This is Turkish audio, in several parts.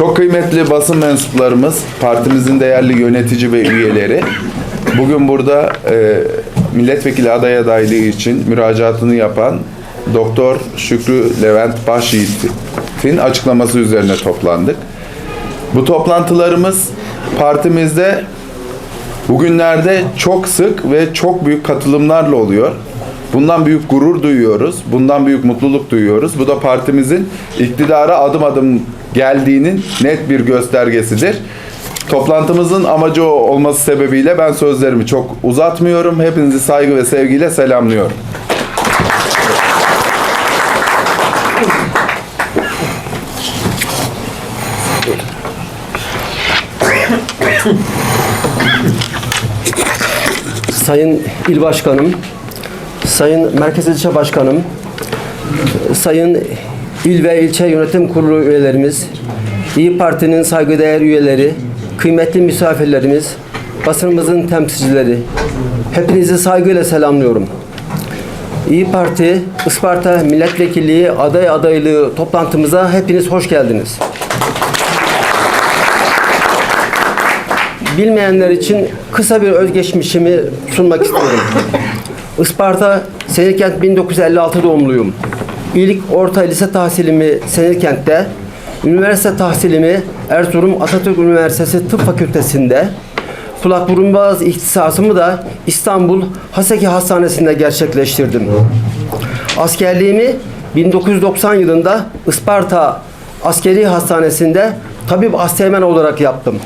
Çok kıymetli basın mensuplarımız, partimizin değerli yönetici ve üyeleri, bugün burada e, milletvekili aday adaylığı için müracaatını yapan Doktor Şükrü Levent Başyiğit'in açıklaması üzerine toplandık. Bu toplantılarımız partimizde bugünlerde çok sık ve çok büyük katılımlarla oluyor. Bundan büyük gurur duyuyoruz. Bundan büyük mutluluk duyuyoruz. Bu da partimizin iktidara adım adım geldiğinin net bir göstergesidir. Toplantımızın amacı olması sebebiyle ben sözlerimi çok uzatmıyorum. Hepinizi saygı ve sevgiyle selamlıyorum. Sayın İl Başkanım, Sayın Merkez İlçe Başkanım, Sayın İl ve İlçe Yönetim Kurulu üyelerimiz, İyi Parti'nin saygıdeğer üyeleri, kıymetli misafirlerimiz, basınımızın temsilcileri, hepinizi saygıyla selamlıyorum. İyi Parti, Isparta Milletvekilliği aday adaylığı toplantımıza hepiniz hoş geldiniz. Bilmeyenler için kısa bir özgeçmişimi sunmak istiyorum. Isparta, Senirkent 1956 doğumluyum. İlk orta lise tahsilimi Senirkent'te, üniversite tahsilimi Erzurum Atatürk Üniversitesi Tıp Fakültesi'nde, kulak burun boğaz ihtisasımı da İstanbul Haseki Hastanesi'nde gerçekleştirdim. Askerliğimi 1990 yılında Isparta Askeri Hastanesi'nde tabip asteğmen olarak yaptım.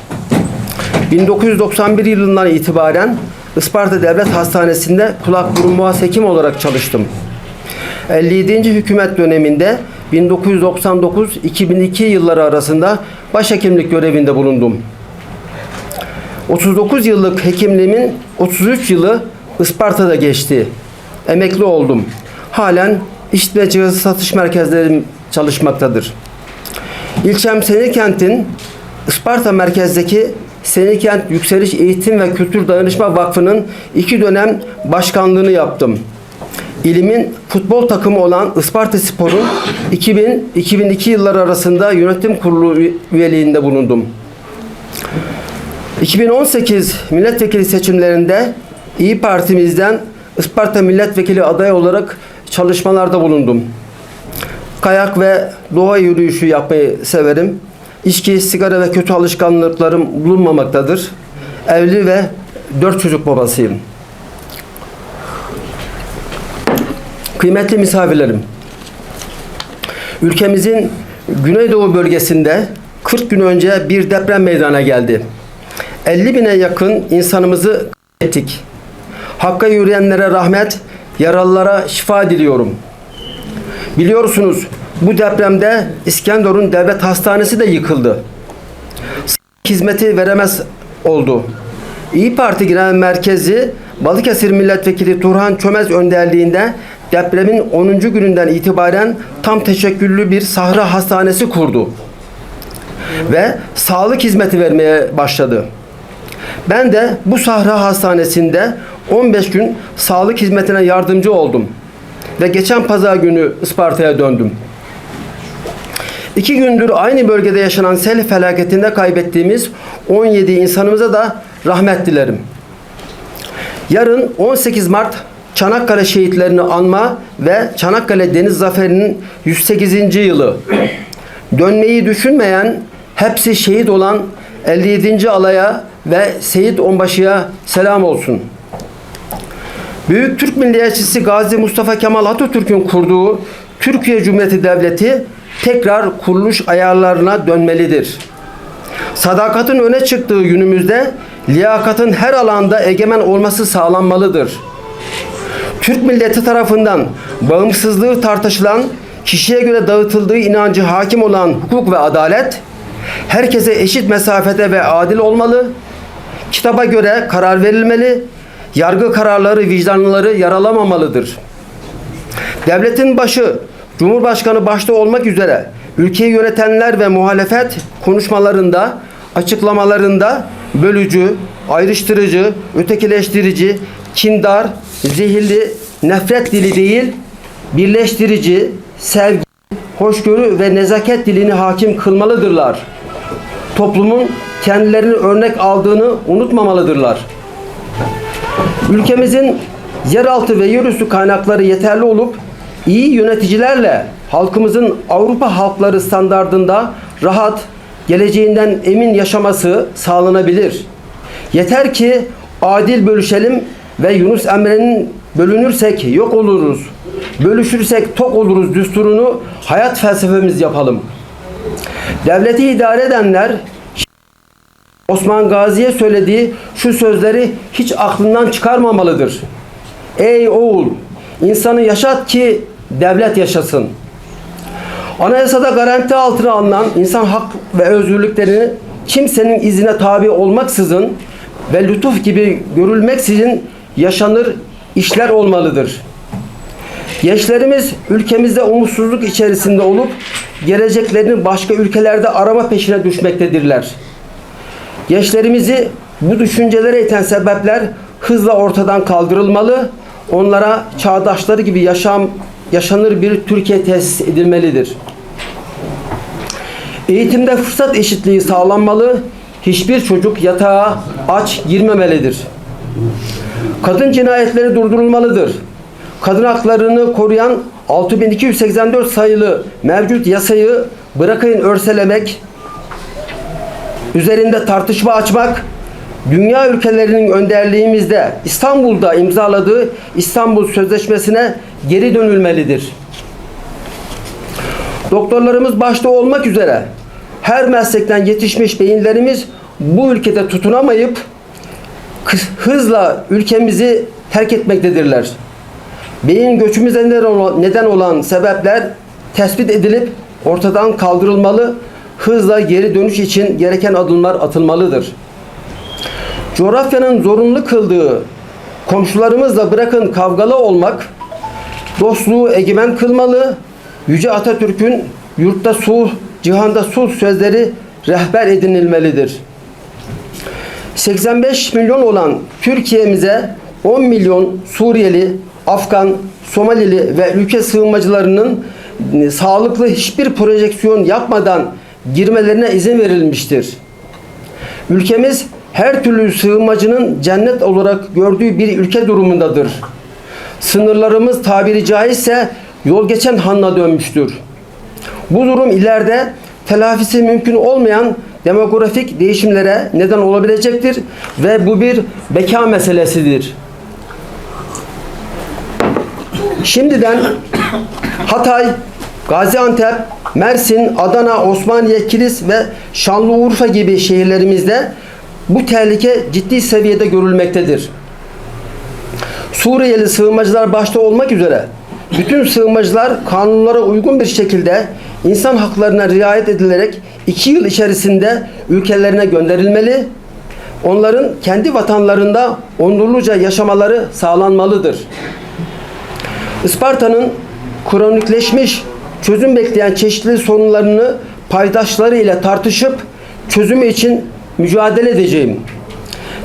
1991 yılından itibaren Isparta Devlet Hastanesi'nde kulak burun boğaz hekim olarak çalıştım. 57. hükümet döneminde 1999-2002 yılları arasında başhekimlik görevinde bulundum. 39 yıllık hekimliğimin 33 yılı Isparta'da geçti. Emekli oldum. Halen işitme cihazı satış merkezlerim çalışmaktadır. İlçem Senirkent'in Isparta merkezdeki Senirkent Yükseliş Eğitim ve Kültür Dayanışma Vakfı'nın iki dönem başkanlığını yaptım. İlimin futbol takımı olan Isparta Spor'un 2000-2002 yılları arasında yönetim kurulu üye- üyeliğinde bulundum. 2018 milletvekili seçimlerinde İyi Partimizden Isparta milletvekili adayı olarak çalışmalarda bulundum. Kayak ve doğa yürüyüşü yapmayı severim. İçki, sigara ve kötü alışkanlıklarım bulunmamaktadır. Evli ve dört çocuk babasıyım. Kıymetli misafirlerim, ülkemizin Güneydoğu bölgesinde 40 gün önce bir deprem meydana geldi. 50 bine yakın insanımızı ettik. Hakka yürüyenlere rahmet, yaralılara şifa diliyorum. Biliyorsunuz bu depremde İskenderun Devlet Hastanesi de yıkıldı. Hizmeti veremez oldu. İyi Parti Genel Merkezi Balıkesir Milletvekili Turhan Çömez önderliğinde depremin 10. gününden itibaren tam teşekküllü bir sahra hastanesi kurdu. Ve sağlık hizmeti vermeye başladı. Ben de bu sahra hastanesinde 15 gün sağlık hizmetine yardımcı oldum. Ve geçen pazar günü Isparta'ya döndüm. İki gündür aynı bölgede yaşanan sel felaketinde kaybettiğimiz 17 insanımıza da rahmet dilerim. Yarın 18 Mart Çanakkale şehitlerini anma ve Çanakkale Deniz Zaferi'nin 108. yılı. Dönmeyi düşünmeyen, hepsi şehit olan 57. alaya ve Seyit Onbaşı'ya selam olsun. Büyük Türk Milliyetçisi Gazi Mustafa Kemal Atatürk'ün kurduğu Türkiye Cumhuriyeti Devleti tekrar kuruluş ayarlarına dönmelidir. Sadakatın öne çıktığı günümüzde liyakatın her alanda egemen olması sağlanmalıdır. Türk milleti tarafından bağımsızlığı tartışılan, kişiye göre dağıtıldığı inancı hakim olan hukuk ve adalet, herkese eşit mesafede ve adil olmalı, kitaba göre karar verilmeli, yargı kararları vicdanlıları yaralamamalıdır. Devletin başı, Cumhurbaşkanı başta olmak üzere ülkeyi yönetenler ve muhalefet konuşmalarında, açıklamalarında bölücü, ayrıştırıcı, ötekileştirici, kindar, zehirli, nefret dili değil, birleştirici, sevgi, hoşgörü ve nezaket dilini hakim kılmalıdırlar. toplumun kendilerini örnek aldığını unutmamalıdırlar. Ülkemizin yeraltı ve yerüstü kaynakları yeterli olup iyi yöneticilerle halkımızın Avrupa halkları standardında rahat, geleceğinden emin yaşaması sağlanabilir. Yeter ki adil bölüşelim ve Yunus Emre'nin bölünürsek yok oluruz, bölüşürsek tok oluruz düsturunu hayat felsefemiz yapalım. Devleti idare edenler Osman Gazi'ye söylediği şu sözleri hiç aklından çıkarmamalıdır. Ey oğul, insanı yaşat ki devlet yaşasın. Anayasada garanti altına alınan insan hak ve özgürlüklerini kimsenin izine tabi olmaksızın ve lütuf gibi görülmeksizin yaşanır işler olmalıdır. Gençlerimiz ülkemizde umutsuzluk içerisinde olup geleceklerini başka ülkelerde arama peşine düşmektedirler. Gençlerimizi bu düşüncelere iten sebepler hızla ortadan kaldırılmalı. Onlara çağdaşları gibi yaşam yaşanır bir Türkiye tesis edilmelidir. Eğitimde fırsat eşitliği sağlanmalı. Hiçbir çocuk yatağa aç girmemelidir. Kadın cinayetleri durdurulmalıdır. Kadın haklarını koruyan 6284 sayılı mevcut yasayı bırakın örselemek, üzerinde tartışma açmak, dünya ülkelerinin önderliğimizde İstanbul'da imzaladığı İstanbul Sözleşmesi'ne geri dönülmelidir. Doktorlarımız başta olmak üzere her meslekten yetişmiş beyinlerimiz bu ülkede tutunamayıp hızla ülkemizi terk etmektedirler. Beyin göçümüze neden olan sebepler tespit edilip ortadan kaldırılmalı, hızla geri dönüş için gereken adımlar atılmalıdır. Coğrafyanın zorunlu kıldığı komşularımızla bırakın kavgalı olmak, dostluğu egemen kılmalı, Yüce Atatürk'ün yurtta sulh, cihanda sulh sözleri rehber edinilmelidir. 85 milyon olan Türkiye'mize 10 milyon Suriyeli, Afgan, Somalili ve ülke sığınmacılarının e, sağlıklı hiçbir projeksiyon yapmadan girmelerine izin verilmiştir. Ülkemiz her türlü sığınmacının cennet olarak gördüğü bir ülke durumundadır. Sınırlarımız tabiri caizse yol geçen hanla dönmüştür. Bu durum ileride telafisi mümkün olmayan demografik değişimlere neden olabilecektir ve bu bir beka meselesidir. Şimdiden Hatay, Gaziantep, Mersin, Adana, Osmaniye, Kilis ve Şanlıurfa gibi şehirlerimizde bu tehlike ciddi seviyede görülmektedir. Suriyeli sığınmacılar başta olmak üzere bütün sığınmacılar kanunlara uygun bir şekilde insan haklarına riayet edilerek iki yıl içerisinde ülkelerine gönderilmeli. Onların kendi vatanlarında onurluca yaşamaları sağlanmalıdır. Isparta'nın kronikleşmiş, çözüm bekleyen çeşitli sorunlarını paydaşları ile tartışıp çözümü için mücadele edeceğim.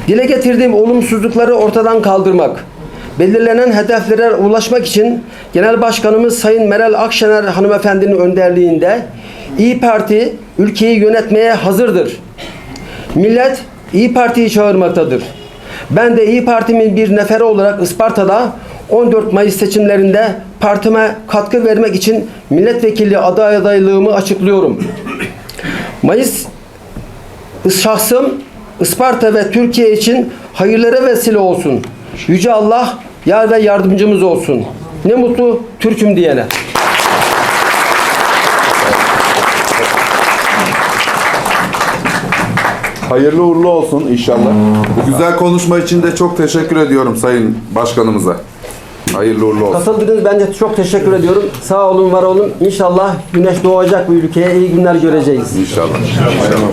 Dile getirdiğim olumsuzlukları ortadan kaldırmak, belirlenen hedeflere ulaşmak için Genel Başkanımız Sayın Meral Akşener hanımefendinin önderliğinde İyi Parti ülkeyi yönetmeye hazırdır. Millet İyi Parti'yi çağırmaktadır. Ben de İyi Parti'min bir neferi olarak Isparta'da 14 Mayıs seçimlerinde partime katkı vermek için milletvekili aday adaylığımı açıklıyorum. Mayıs şahsım Isparta ve Türkiye için hayırlara vesile olsun. Yüce Allah yar ve yardımcımız olsun. Ne mutlu Türk'üm diyene. Hayırlı uğurlu olsun inşallah. Bu güzel konuşma için de çok teşekkür ediyorum Sayın Başkanımıza. Hayırlı uğurlu olsun. Katıldınız ben de çok teşekkür ediyorum. Sağ olun var olun. İnşallah güneş doğacak bu ülkeye iyi günler göreceğiz. İnşallah. İnşallah.